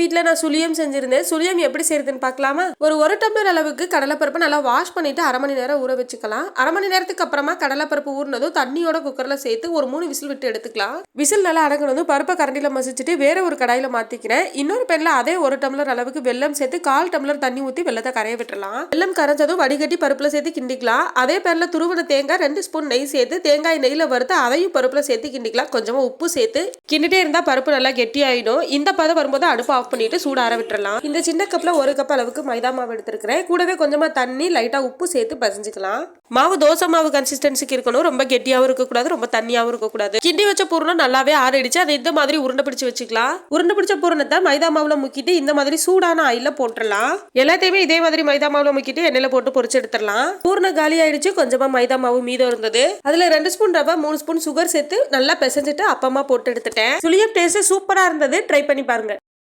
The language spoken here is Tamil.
வீட்டில் நான் சுழியம் செஞ்சிருந்தேன். சுழியம் எப்படி செய்யறதுன்னு பார்க்கலாமா? ஒரு ஒரு டம்ளர் அளவுக்கு கடலைப்பருப்பை நல்லா வாஷ் பண்ணிட்டு அரை மணி நேரம் ஊற வச்சுக்கலாம். அரை மணி நேரத்துக்கு அப்புறமா கடலைப்பருப்பு ஊறினதும் தண்ணியோட குக்கரில் சேர்த்து ஒரு மூணு விசில் விட்டு எடுத்துக்கலாம். விசில் நல்லா அடங்கினதும் பருப்பை கரண்டியில் மசிச்சுட்டு வேற ஒரு கடாயில் மாற்றிக்கிறேன் இன்னொரு பேன்ல அதே ஒரு டம்ளர் அளவுக்கு வெல்லம் சேர்த்து கால் டம்ளர் தண்ணி ஊற்றி வெள்ளத்தை கரைய விட்டுலாம் வெல்லம் கரைஞ்சதும் வடிகட்டி பருப்பில் சேர்த்து கிண்டிக்கலாம். அதே பேரில் துருவன தேங்காய் ரெண்டு ஸ்பூன் நெய் சேர்த்து தேங்காய் நெய்யில் வறுத்து அதையும் பருப்பில் சேர்த்து கிண்டிக்கலாம். கொஞ்சமாக உப்பு சேர்த்து கிண்டிட்டே இருந்தால் பருப்பு நல்லா கெட்டி ஆகிடும் இந்த பதம் வரும்போது அடுப்பு ஆஃப் பண்ணிட்டு சூட ஆற விட்டுறலாம். இந்த சின்ன கப்ல ஒரு கப் அளவுக்கு மைதா மாவு எடுத்திருக்கிறேன். கூடவே கொஞ்சமா தண்ணி லைட்டா உப்பு சேர்த்து பசஞ்சுக்கலாம். மாவு தோசை மாவு கன்சிஸ்டன்சிக்கு இருக்கணும். ரொம்ப கெட்டியாவும் இருக்கக்கூடாது ரொம்ப தண்ணியாவும் இருக்கக்கூடாது. கிண்டி வச்ச பூரணம் நல்லாவே ஆறிடுச்சு. அதை இந்த மாதிரி உருண்டை பிடிச்சு வச்சுக்கலாம். உருண்டை பிடிச்ச பூரணத்தை மைதா மாவுல முக்கிட்டு இந்த மாதிரி சூடான ஆயில போட்டுடலாம் எல்லாத்தையுமே இதே மாதிரி மைதா மாவுல முக்கிட்டு எண்ணெயில போட்டு பொரிச்சு எடுத்துடலாம். பூரணம் காலி ஆயிடுச்சு. கொஞ்சமா மைதா மாவு மீதம் இருந்தது. அதுல ரெண்டு ஸ்பூன் ரவை மூணு ஸ்பூன் சுகர் சேர்த்து நல்லா பிசைஞ்சிட்டு அப்பமா போட்டு எடுத்துட்டேன். சுளியம் டேஸ்ட் சூப்பரா இருந்தது. ட்ரை பண்ணி பாருங்க.